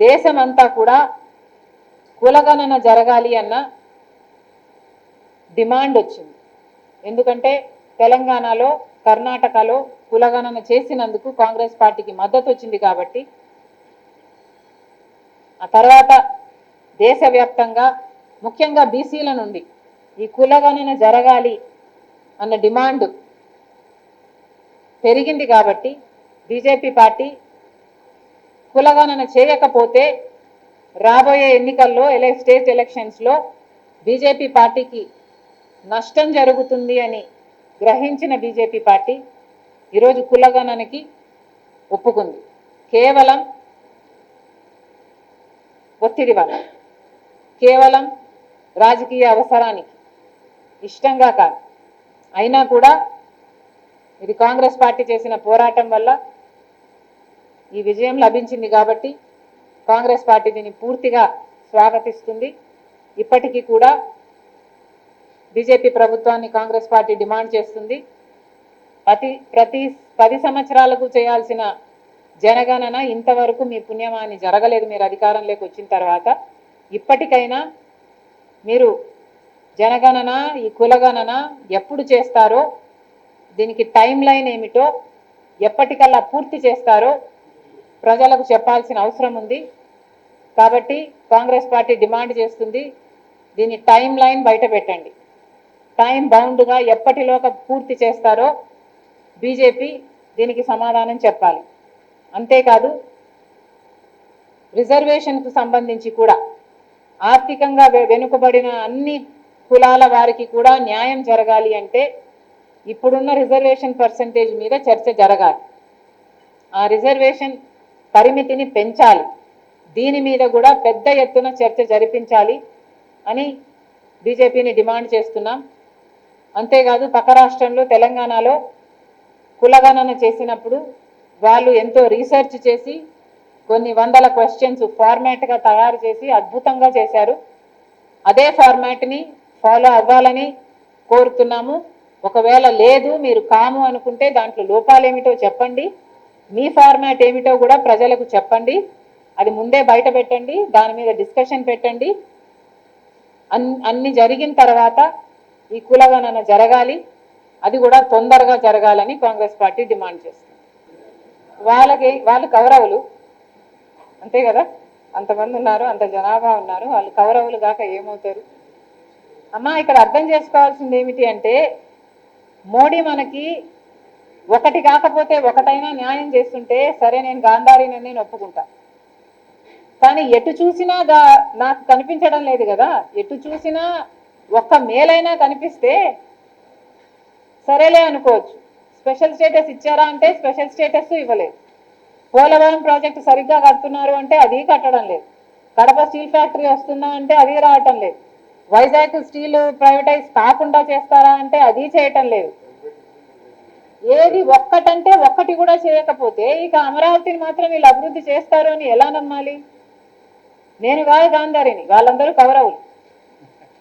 దేశమంతా కూడా కులగణన జరగాలి అన్న డిమాండ్ వచ్చింది. ఎందుకంటే తెలంగాణలో కర్ణాటకలో కులగణన చేసినందుకు కాంగ్రెస్ పార్టీకి మద్దతు వచ్చింది కాబట్టి ఆ తర్వాత దేశవ్యాప్తంగా ముఖ్యంగా బీసీల నుండి ఈ కులగణన జరగాలి అన్న డిమాండ్ పెరిగింది కాబట్టి బీజేపీ పార్టీ కులగణన చేయకపోతే రాబోయే ఎన్నికల్లో ఎలక్ స్టేట్ ఎలక్షన్స్లో బీజేపీ పార్టీకి నష్టం జరుగుతుంది అని గ్రహించిన బీజేపీ పార్టీ ఈరోజు కులగణనకి ఒప్పుకుంది. కేవలం ఒత్తిడి వల్ల కేవలం రాజకీయ అవసరానికి ఇష్టంగా కాదు. అయినా కూడా ఇది కాంగ్రెస్ పార్టీ చేసిన పోరాటం వల్ల ఈ విజయం లభించింది కాబట్టి కాంగ్రెస్ పార్టీ దీన్ని పూర్తిగా స్వాగతిస్తుంది. ఇప్పటికీ కూడా బీజేపీ ప్రభుత్వాన్ని కాంగ్రెస్ పార్టీ డిమాండ్ చేస్తుంది. ప్రతి ప్రతి పది సంవత్సరాలకు చేయాల్సిన జనగణన ఇంతవరకు మీ పుణ్యమాని జరగలేదు. మీరు అధికారంలోకి వచ్చిన తర్వాత ఇప్పటికైనా మీరు జనగణన ఈ కులగణన ఎప్పుడు చేస్తారో దీనికి టైం లైన్ ఏమిటో ఎప్పటికల్లా పూర్తి చేస్తారో ప్రజలకు చెప్పాల్సిన అవసరం ఉంది. కాబట్టి కాంగ్రెస్ పార్టీ డిమాండ్ చేస్తుంది. దీని టైం లైన్ బయట పెట్టండి. టైం బౌండ్గా ఎప్పటిలోగా పూర్తి చేస్తారో బీజేపీ దీనికి సమాధానం చెప్పాలి. అంతేకాదు రిజర్వేషన్కు సంబంధించి కూడా ఆర్థికంగా వె- వెనుకబడిన అన్ని కులాల వారికి కూడా న్యాయం జరగాలి అంటే ఇప్పుడున్న రిజర్వేషన్ పర్సంటేజ్ మీద చర్చ జరగాలి. ఆ రిజర్వేషన్ పరిమితిని పెంచాలి. దీని మీద కూడా పెద్ద ఎత్తున చర్చ జరిపించాలి అని బీజేపీని డిమాండ్ చేస్తున్నాం. అంతేకాదు పక్క రాష్ట్రంలో తెలంగాణలో కులగణన చేసినప్పుడు వాళ్ళు ఎంతో రీసెర్చ్ చేసి కొన్ని వందల క్వశ్చన్స్ ఫార్మాట్గా తయారు చేసి అద్భుతంగా చేశారు. అదే ఫార్మాట్ని ఫాలో అవ్వాలని కోరుతున్నాము. ఒకవేళ లేదు మీరు కాము అనుకుంటే దాంట్లో లోపాలేమిటో చెప్పండి. మీ ఫార్మాట్ ఏమిటో కూడా ప్రజలకు చెప్పండి. అది ముందే బయట పెట్టండి దాని మీద డిస్కషన్ పెట్టండి. అన్ అన్ని జరిగిన తర్వాత ఈ కులగణన జరగాలి. అది కూడా తొందరగా జరగాలని కాంగ్రెస్ పార్టీ డిమాండ్ చేస్తుంది. వాళ్ళకి వాళ్ళు కౌరవులు. అంతే కదా? అంతమంది ఉన్నారు అంత జనాభా ఉన్నారు వాళ్ళు కౌరవులు కాక ఏమవుతారు? అమ్మా ఇక్కడ అర్థం చేసుకోవాల్సింది ఏమిటి అంటే మోడీ మనకి ఒకటి కాకపోతే ఒకటైనా న్యాయం చేస్తుంటే సరే నేను గాంధారిని నేను ఒప్పుకుంటా. కానీ ఎటు చూసినా నాకు కనిపించడం లేదు కదా. ఎటు చూసినా ఒక్క మేలైనా కనిపిస్తే సరేలే అనుకోవచ్చు. స్పెషల్ స్టేటస్ ఇచ్చారా అంటే స్పెషల్ స్టేటస్ ఇవ్వలేదు. పోలవరం ప్రాజెక్టు సరిగ్గా కడుతున్నారు అంటే అది కట్టడం లేదు. కడప స్టీల్ ఫ్యాక్టరీ వస్తుందా అంటే అది రావటం లేదు. వైజాగ్ స్టీల్ ప్రైవేటైజ్ కాకుండా చేస్తారా అంటే అది చేయటం లేదు. ఏది ఒక్కటంటే ఒక్కటి కూడా చేయకపోతే ఇక అమరావతిని మాత్రం వీళ్ళు అభివృద్ధి చేస్తారు అని ఎలా నమ్మాలి? నేను కాదు గాంధారిని వాళ్ళందరూ కవరవులు